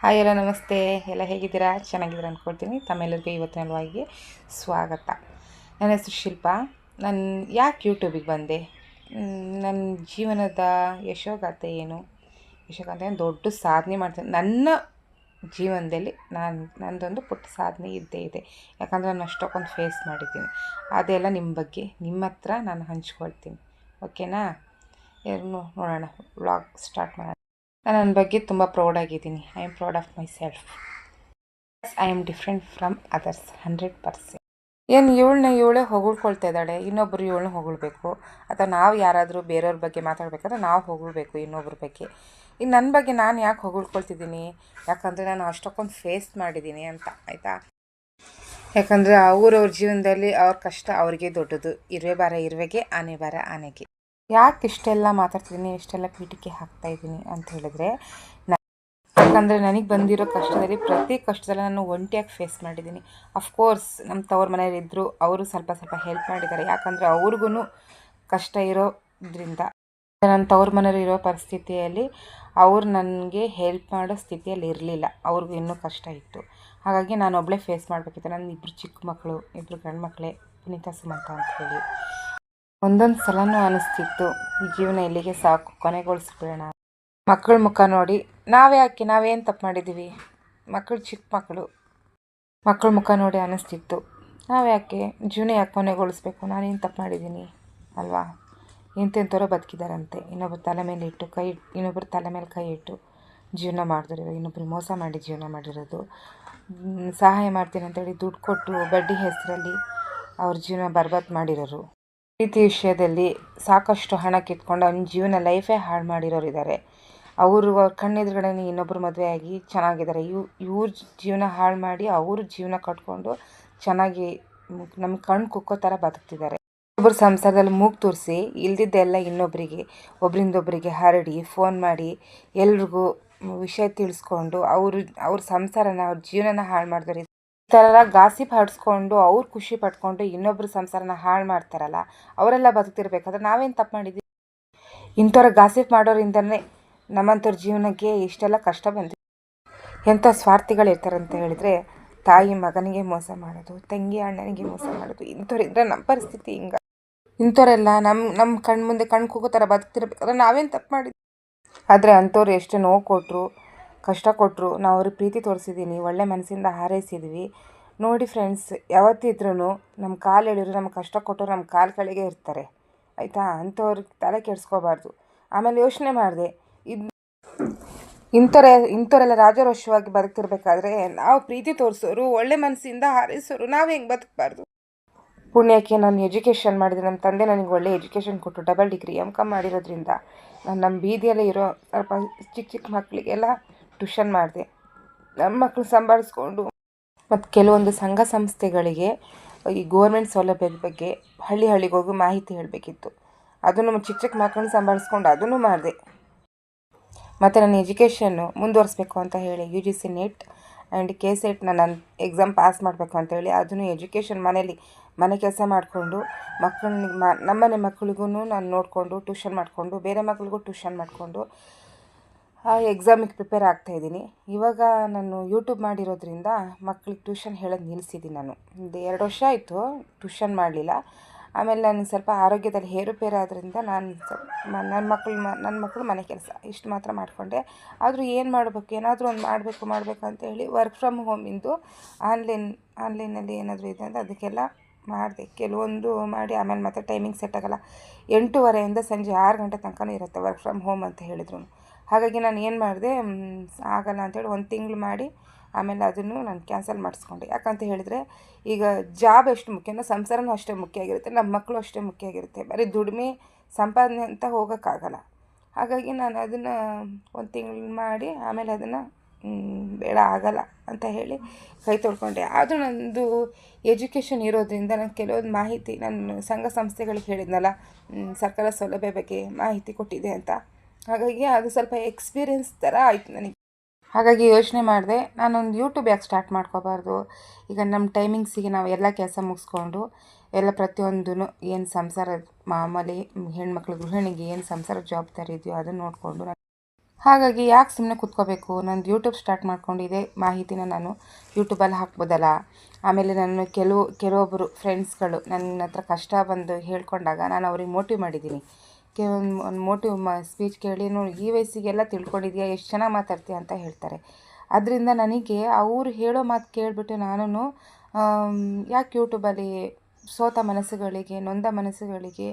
Hi ಎಲ್ಲ ನಮಸ್ತೆ. ಎಲ್ಲ ಹೇಗಿದ್ದೀರಾ? ಚೆನ್ನಾಗಿದ್ದೀರಾ ಅಂದ್ಕೊಳ್ತೀನಿ ತಮ್ಮೆಲ್ಲರಿಗೂ ಇವತ್ತಿನ ಅಲ್ವಾಗಿ ಸ್ವಾಗತ. ನನ್ನ ಹೆಸರು ಶಿಲ್ಪ. ನಾನು ಯಾಕೆ ಯೂಟ್ಯೂಬಿಗೆ ಬಂದೆ? ನನ್ನ ಜೀವನದ ಯಶೋಗಾಥೆ ಏನು? ಯಶೋಗಾಥೆ ದೊಡ್ಡ ಸಾಧನೆ ಮಾಡ್ತೀನಿ. ನನ್ನ ಜೀವನದಲ್ಲಿ ನಾನು ನನ್ನದೊಂದು ಪುಟ್ಟ ಸಾಧನೆ ಇದ್ದೇ ಇದೆ. ಯಾಕಂದರೆ ನಾನು ಅಷ್ಟಕ್ಕೊಂದು ಫೇಸ್ ಮಾಡಿದ್ದೀನಿ. ಅದೆಲ್ಲ ನಿಮ್ಮ ಬಗ್ಗೆ ನಿಮ್ಮ ಹತ್ರ ನಾನು ಹಂಚ್ಕೊಳ್ತೀನಿ. ಓಕೆನಾ ಏನು ನೋಡೋಣ. ವ್ಲಾಗ್ ಸ್ಟಾರ್ಟ್ ಮಾಡೋಣ. ನಾನು ನನ್ನ ಬಗ್ಗೆ ತುಂಬ ಪ್ರೌಡ್ ಆಗಿದ್ದೀನಿ. I am proud of myself I am different from others hundred percent ಏನು ಇವಳನ್ನ ಇವಳೇ ಹೊಗಳ್ಕೊಳ್ತಾ ಇದ್ದಾಳೆ ಇನ್ನೊಬ್ಬರು ಇವಳನ್ನ ಹೊಗಳ್ಬೇಕು, ಅಥವಾ ನಾವು ಯಾರಾದರೂ ಬೇರೆಯವ್ರ ಬಗ್ಗೆ ಮಾತಾಡಬೇಕಾದ್ರೆ ನಾವು ಹೊಗಳ್ಬೇಕು ಇನ್ನೊಬ್ಬರ ಬಗ್ಗೆ. ಈಗ ನನ್ನ ಬಗ್ಗೆ ನಾನು ಯಾಕೆ ಹೊಗಳ್ಕೊಳ್ತಿದ್ದೀನಿ? ಯಾಕಂದರೆ ನಾನು ಅಷ್ಟಕ್ಕೊಂದು ಫೇಸ್ ಮಾಡಿದ್ದೀನಿ ಅಂತ, ಆಯಿತಾ? ಯಾಕಂದರೆ ಅವರವ್ರ ಜೀವನದಲ್ಲಿ ಅವ್ರ ಕಷ್ಟ ಅವ್ರಿಗೆ ದೊಡ್ಡದು. ಇರುವೆ ಬಾರ ಇರುವೆಗೆ, ಆನೆ ಬಾರ ಆನೆಗೆ. ಯಾಕೆ ಇಷ್ಟೆಲ್ಲ ಮಾತಾಡ್ತಿದ್ದೀನಿ ಇಷ್ಟೆಲ್ಲ ಪೀಠಿಕೆ ಹಾಕ್ತಾ ಇದ್ದೀನಿ ಅಂತ ಹೇಳಿದ್ರೆ ಯಾಕಂದರೆ ನನಗೆ ಬಂದಿರೋ ಕಷ್ಟದಲ್ಲಿ, ಪ್ರತಿ ಕಷ್ಟದಲ್ಲಿ ನಾನು ಒಂಟಿಯಾಗಿ ಫೇಸ್ ಮಾಡಿದ್ದೀನಿ ಅಫ್ಕೋರ್ಸ್ ನಮ್ಮ ತವ್ರ ಮನೆಯವ್ರು ಇದ್ದರು ಅವರು ಸ್ವಲ್ಪ ಸ್ವಲ್ಪ ಹೆಲ್ಪ್ ಮಾಡಿದ್ದಾರೆ. ಯಾಕಂದರೆ ಅವ್ರಿಗೂ ಕಷ್ಟ ಇರೋದ್ರಿಂದ ನನ್ನ ತವ್ರ ಮನೆಯವ್ರು ಇರೋ ಪರಿಸ್ಥಿತಿಯಲ್ಲಿ ಅವ್ರು ನನಗೆ ಹೆಲ್ಪ್ ಮಾಡೋ ಸ್ಥಿತಿಯಲ್ಲಿ ಇರಲಿಲ್ಲ. ಅವ್ರಿಗೂ ಇನ್ನೂ ಕಷ್ಟ ಇತ್ತು. ಹಾಗಾಗಿ ನಾನು ಒಬ್ಬಳೇ ಫೇಸ್ ಮಾಡಬೇಕಿತ್ತು. ನನ್ನ ಇಬ್ಬರು ಚಿಕ್ಕ ಮಕ್ಕಳು ಇಬ್ಬರು ಗಂಡು ಮಕ್ಕಳೇ ಪುನೀತ, ಸುಮಂತ ಅಂತ ಹೇಳಿ. ಒಂದೊಂದು ಸಲನೂ ಅನಿಸ್ತಿತ್ತು. ಈ ಜೀವನ ಇಲ್ಲಿಗೆ ಸಾಕು, ಕೊನೆಗೊಳಿಸ್ಬಿಡೋಣ. ಮಕ್ಕಳ ಮುಖ ನೋಡಿ ನಾವೇ ಹಾಕಿ ನಾವೇನು ತಪ್ಪು ಮಾಡಿದ್ದೀವಿ ಮಕ್ಕಳು ಚಿಕ್ಕ ಮಕ್ಕಳು ಮಕ್ಕಳ ಮುಖ ನೋಡಿ ಅನಿಸ್ತಿತ್ತು. ನಾವು ಯಾಕೆ ಜೀವನ ಯಾಕೆ ಕೊನೆಗೊಳಿಸ್ಬೇಕು? ನಾನೇನು ತಪ್ಪು ಮಾಡಿದ್ದೀನಿ ಅಲ್ವಾ? ಎಂತೆಂಥವ್ರೋ ಬದುಕಿದಾರಂತೆ. ಇನ್ನೊಬ್ಬರು ತಲೆ ಮೇಲೆ ಇಟ್ಟು, ಕೈ ಇನ್ನೊಬ್ಬರು ತಲೆ ಮೇಲೆ ಕೈ ಇಟ್ಟು ಜೀವನ ಮಾಡಿದ್ರು ಇನ್ನೊಬ್ಬರು ಮೋಸ ಮಾಡಿ ಜೀವನ ಮಾಡಿರೋದು. ಸಹಾಯ ಮಾಡ್ತೀನಿ ಅಂತೇಳಿ ದುಡ್ಡು ಕೊಟ್ಟು, ಬಡ್ಡಿ ಹೆಸರಲ್ಲಿ ಅವ್ರ ಜೀವನ ಬರ್ಬಾದ್ ಮಾಡಿರೋರು. ಪ್ರೀತಿ ವಿಷಯದಲ್ಲಿ ಸಾಕಷ್ಟು ಹಣ ಕಿತ್ಕೊಂಡು ಅವ್ನ ಜೀವನ ಲೈಫೇ ಹಾಳು ಮಾಡಿರೋರು ಇದ್ದಾರೆ ಅವರು ಅವ್ರ ಕಣ್ಣೆದುರುಗಡೆ ಇನ್ನೊಬ್ಬರು ಮದುವೆ ಆಗಿ ಚೆನ್ನಾಗಿದ್ದಾರೆ ಇವ್, ಇವ್ರ ಜೀವನ ಹಾಳು ಮಾಡಿ ಅವ್ರ ಜೀವನ ಕಟ್ಕೊಂಡು ಚೆನ್ನಾಗಿ ನಮ್ಮ ಕಣ್ಣು ಕುಕ್ಕೋ ಥರ ಬದುಕ್ತಿದ್ದಾರೆ ಒಬ್ಬರು ಸಂಸಾರದಲ್ಲಿ ಮೂಗು ತೋರಿಸಿ ಇಲ್ದಿದ್ದೆಲ್ಲ ಇನ್ನೊಬ್ಬರಿಗೆ ಒಬ್ರಿಂದೊಬ್ಬರಿಗೆ ಹರಡಿ ಫೋನ್ ಮಾಡಿ ಎಲ್ರಿಗೂ ವಿಷಯ ತಿಳಿಸ್ಕೊಂಡು ಅವರು, ಅವ್ರ ಸಂಸಾರನ, ಅವ್ರ ಜೀವನನ ಹಾಳು ಮಾಡಿದ್ರು ಈ ಥರ ಗಾಸಿಪ್ ಹಡ್ಸ್ಕೊಂಡು ಅವ್ರು ಖುಷಿ ಪಟ್ಕೊಂಡು ಇನ್ನೊಬ್ರು ಸಂಸಾರನ ಹಾಳು ಮಾಡ್ತಾರಲ್ಲ, ಅವರೆಲ್ಲ ಬದುಕ್ತಿರ್ಬೇಕಾದ್ರೆ ನಾವೇನು ತಪ್ಪು ಮಾಡಿದ್ವಿ? ಇಂಥವ್ರ ಗಾಸಿಪ್ ಮಾಡೋರಿಂದನೇ ನಮ್ಮಂಥವ್ರ ಜೀವನಕ್ಕೆ ಇಷ್ಟೆಲ್ಲ ಕಷ್ಟ ಬಂದಿದೆ. ಎಂಥ ಸ್ವಾರ್ಥಿಗಳಿರ್ತಾರೆ ಅಂತ ಹೇಳಿದರೆ, ತಾಯಿ ಮಗನಿಗೆ ಮೋಸ ಮಾಡೋದು, ತಂಗಿ ಅಣ್ಣನಿಗೆ ಮೋಸ ಮಾಡೋದು ಇಂಥವ್ರಿದ್ರೆ ನಮ್ಮ ಪರಿಸ್ಥಿತಿ ಹಿಂಗ. ಇಂಥವರೆಲ್ಲ ನಮ್ಮ ನಮ್ಮ ಕಣ್ಮುಂದೆ ಮುಂದೆ ಕಣ್ಣು ಕೂಗೋ ಥರ ಬದುಕ್ತಿರ್ಬೇಕಾದ್ರೆ ನಾವೇನು ತಪ್ಪು ಮಾಡಿದ್ವಿ? ಆದರೆ ಅಂಥವ್ರು ಎಷ್ಟು ನೋವು ಕೊಟ್ಟರು ಕಷ್ಟ ಕೊಟ್ಟರು ನಾವು ಅವ್ರಿಗೆ ಪ್ರೀತಿ ತೋರಿಸಿದ್ದೀನಿ ಒಳ್ಳೆ ಮನಸ್ಸಿಂದ ಹಾರೈಸಿದ್ವಿ. ನೋಡಿ ಫ್ರೆಂಡ್ಸ್ ಯಾವತ್ತಿದ್ರೂ ನಮ್ಮ ಕಾಲು ಎಳಿದ್ರು ನಮ್ಗೆ ಕಷ್ಟ ಕೊಟ್ಟರು ನಮ್ಮ ಕಾಲು ಇರ್ತಾರೆ. ಆಯಿತಾ? ಅಂಥವ್ರಿಗೆ ತಲೆ ಕೆಡಿಸ್ಕೋಬಾರ್ದು. ಆಮೇಲೆ ಯೋಚನೆ ಮಾಡಿದೆ, ಇದು ಇಂಥವ್ರೆ, ಇಂಥವರೆಲ್ಲ ರಾಜರೋಷವಾಗಿ ಬದುಕ್ತಿರ್ಬೇಕಾದ್ರೆ ನಾವು ಪ್ರೀತಿ ತೋರಿಸೋರು, ಒಳ್ಳೆ ಮನಸ್ಸಿಂದ ಹಾರೈಸೋರು, ನಾವು ಹೆಂಗೆ ಬದುಕಬಾರ್ದು? ಪುಣ್ಯಕ್ಕೆ ನಾನು ಎಜುಕೇಷನ್ ಮಾಡಿದೆ ನಮ್ಮ ತಂದೆ ನನಗೆ ಒಳ್ಳೆ ಎಜುಕೇಷನ್ ಕೊಟ್ಟು ಡಬಲ್ ಡಿಗ್ರಿ ಎಂ ಕಾಮ್ ಮಾಡಿರೋದ್ರಿಂದ. ನಾನು ನಮ್ಮ ಬೀದಿಯಲ್ಲೇ ಇರೋ ಸ್ವಲ್ಪ ಚಿಕ್ಕ ಚಿಕ್ಕ ಮಕ್ಕಳಿಗೆಲ್ಲ ಟ್ಯೂಷನ್ ಮಾಡಿದೆ. ನಮ್ಮ ಮಕ್ಕಳು ಸಂಭಾಳಿಸ್ಕೊಂಡು ಮತ್ತು ಕೆಲವೊಂದು ಸಂಘ ಸಂಸ್ಥೆಗಳಿಗೆ ಈ ಗೋರ್ಮೆಂಟ್ ಸೌಲಭ್ಯದ ಬಗ್ಗೆ ಹಳ್ಳಿ ಹಳ್ಳಿಗೆ ಹೋಗಿ ಮಾಹಿತಿ ಹೇಳಬೇಕಿತ್ತು. ಅದನ್ನು ಚಿಕ್ಕ ಚಿಕ್ಕ ಮಕ್ಕಳನ್ನ ಸಂಭಾಳಿಸ್ಕೊಂಡು ಅದನ್ನು ಮಾಡಿದೆ. ಮತ್ತು ನನ್ನ ಎಜುಕೇಷನ್ನು ಮುಂದುವರಿಸ್ಬೇಕು ಅಂತ ಹೇಳಿ U G C NET and K SET ನಾನು ಎಕ್ಸಾಮ್ ಪಾಸ್ ಮಾಡಬೇಕು ಅಂತೇಳಿ ಅದನ್ನು ಎಜುಕೇಷನ್ ಮನೇಲಿ ಮನೆ ಕೆಲಸ ಮಾಡಿಕೊಂಡು ಮಕ್ಕಳನ್ನ ಮ, ನಮ್ಮನೆ ಮಕ್ಕಳಿಗೂ ನಾನು ನೋಡಿಕೊಂಡು ಟ್ಯೂಷನ್ ಮಾಡಿಕೊಂಡು ಬೇರೆ ಮಕ್ಕಳಿಗೂ ಟ್ಯೂಷನ್ ಮಾಡಿಕೊಂಡು ಎಕ್ಸಾಮಿಗೆ ಪ್ರಿಪೇರ್ ಆಗ್ತಾ ಇದ್ದೀನಿ. ಇವಾಗ ನಾನು ಯೂಟ್ಯೂಬ್ ಮಾಡಿರೋದ್ರಿಂದ ಮಕ್ಳಿಗೆ ಟ್ಯೂಷನ್ ಹೇಳೋದು ನಿಲ್ಲಿಸಿದ್ದೀನಿ ನಾನು. ಒಂದು ಎರಡು ವರ್ಷ ಆಯಿತು ಟ್ಯೂಷನ್ ಮಾಡಲಿಲ್ಲ. ಆಮೇಲೆ ನನಗೆ ಸ್ವಲ್ಪ ಆರೋಗ್ಯದಲ್ಲಿ ಏರುಪೇರು ಆದ್ದರಿಂದ ನಾನು ನನ್ನ ಮಕ್ಕಳು ನನ್ನ ಮಕ್ಕಳು ಮನೆ ಕೆಲಸ ಇಷ್ಟು ಮಾತ್ರ ಮಾಡಿಕೊಂಡೆ. ಆದರೂ ಏನು ಮಾಡಬೇಕು, ಏನಾದರೂ ಒಂದು ಮಾಡಬೇಕು ಮಾಡಬೇಕು ಅಂತ ಹೇಳಿ ವರ್ಕ್ ಫ್ರಮ್ ಹೋಮಿಂದು ಆನ್ಲೈನ್ ಆನ್ಲೈನಲ್ಲಿ ಏನಾದರೂ ಇದೆ ಅಂತ ಅದಕ್ಕೆಲ್ಲ ಮಾಡಿದೆ. ಕೆಲವೊಂದು ಮಾಡಿ ಆಮೇಲೆ ಮತ್ತೆ ಟೈಮಿಂಗ್ ಸೆಟ್ ಆಗಲ್ಲ. ಎಂಟೂವರೆಯಿಂದ ಸಂಜೆ ಆರು ಗಂಟೆ ತನಕನೂ ಇರುತ್ತೆ ವರ್ಕ್ ಫ್ರಮ್ ಹೋಮ್ ಅಂತ ಹೇಳಿದ್ರು. ಹಾಗಾಗಿ ನಾನು ಏನು ಮಾಡಿದೆ ಆಗಲ್ಲ ಅಂತೇಳಿ ಒಂದು ತಿಂಗಳು ಮಾಡಿ ಆಮೇಲೆ ಅದನ್ನು ನಾನು ಕ್ಯಾನ್ಸಲ್ ಮಾಡಿಸ್ಕೊಂಡೆ. ಯಾಕಂತ ಹೇಳಿದರೆ, ಈಗ ಜಾಬ್ ಎಷ್ಟು ಮುಖ್ಯನೋ ಸಂಸಾರನೂ ಅಷ್ಟೇ ಮುಖ್ಯ ಆಗಿರುತ್ತೆ ನಮ್ಮ ಮಕ್ಕಳು ಅಷ್ಟೇ ಮುಖ್ಯ ಆಗಿರುತ್ತೆ. ಬರೀ ದುಡಿಮೆ ಸಂಪಾದನೆ ಅಂತ ಹೋಗೋಕ್ಕಾಗಲ್ಲ. ಹಾಗಾಗಿ ನಾನು ಅದನ್ನು ಒಂದು ತಿಂಗಳು ಮಾಡಿ ಆಮೇಲೆ ಅದನ್ನು ಬೇಡ, ಆಗಲ್ಲ ಅಂತ ಹೇಳಿ ಕೈ ತೊಳ್ಕೊಂಡೆ. ಆದರೂ ನಂದು ಎಜುಕೇಷನ್ ಇರೋದ್ರಿಂದ ನಾನು ಕೆಲವೊಂದು ಮಾಹಿತಿ, ನಾನು ಸಂಘ ಸಂಸ್ಥೆಗಳಿಗೆ ಹೇಳಿದ್ನಲ್ಲ ಸರ್ಕಾರ ಸೌಲಭ್ಯ ಬಗ್ಗೆ ಮಾಹಿತಿ ಕೊಟ್ಟಿದೆ ಅಂತ. ಹಾಗಾಗಿ ಅದು ಸ್ವಲ್ಪ ಎಕ್ಸ್ಪೀರಿಯೆನ್ಸ್ ಥರ ಆಯಿತು ನನಗೆ. ಹಾಗಾಗಿ ಯೋಚನೆ ಮಾಡಿದೆ, ನಾನೊಂದು ಯೂಟ್ಯೂಬ್ ಯಾಕೆ ಸ್ಟಾರ್ಟ್ ಮಾಡ್ಕೋಬಾರ್ದು. ಈಗ ನಮ್ಮ ಟೈಮಿಂಗ್ಸಿಗೆ ನಾವು ಎಲ್ಲ ಕೆಲಸ ಮುಗಿಸ್ಕೊಂಡು, ಎಲ್ಲ ಪ್ರತಿಯೊಂದೂ ಏನು ಸಂಸಾರ ಮಾಮೂಲಿ ಹೆಣ್ಮಕ್ಳು, ಗೃಹಿಣಿಗೆ ಏನು ಸಂಸಾರ ಜವಾಬ್ದಾರಿ ಇದೆಯೋ ಅದನ್ನು ನೋಡಿಕೊಂಡು ಹಾಗಾಗಿ ಯಾಕೆ ಸುಮ್ಮನೆ ಕೂತ್ಕೋಬೇಕು? ನಂದು ಯೂಟ್ಯೂಬ್ ಸ್ಟಾರ್ಟ್ ಮಾಡ್ಕೊಂಡು ಮಾಹಿತಿನ ನಾನು ಯೂಟ್ಯೂಬಲ್ಲಿ ಹಾಕ್ಬೋದಲ್ಲ. ಆಮೇಲೆ ನಾನು ಕೆಲವು ಕೆಲವೊಬ್ಬರು ಫ್ರೆಂಡ್ಸ್ಗಳು ನನ್ನ ಹತ್ರ ಕಷ್ಟ ಬಂದು ಹೇಳ್ಕೊಂಡಾಗ ನಾನು ಅವ್ರಿಗೆ ಮೋಟಿವ್ ಮಾಡಿದ್ದೀನಿ. ಕೆಲವೊಂದು ಒಂದು ಮೋಟಿವ್ ಮ ಸ್ಪೀಚ್ ಕೇಳಿ, ನೋಡಿ, ಈ ವಯಸ್ಸಿಗೆಲ್ಲ ತಿಳ್ಕೊಂಡಿದ್ಯಾ? ಎಷ್ಟು ಚೆನ್ನಾಗಿ ಮಾತಾಡ್ತೀಯ? ಅಂತ ಹೇಳ್ತಾರೆ. ಅದರಿಂದ ನನಗೆ ಅವ್ರು ಹೇಳೋ ಮಾತು ಕೇಳಿಬಿಟ್ಟು ನಾನು ಯಾಕೆ ಯೂಟ್ಯೂಬಲ್ಲಿ ಸೋತ ಮನಸ್ಸುಗಳಿಗೆ, ನೊಂದ ಮನಸ್ಸುಗಳಿಗೆ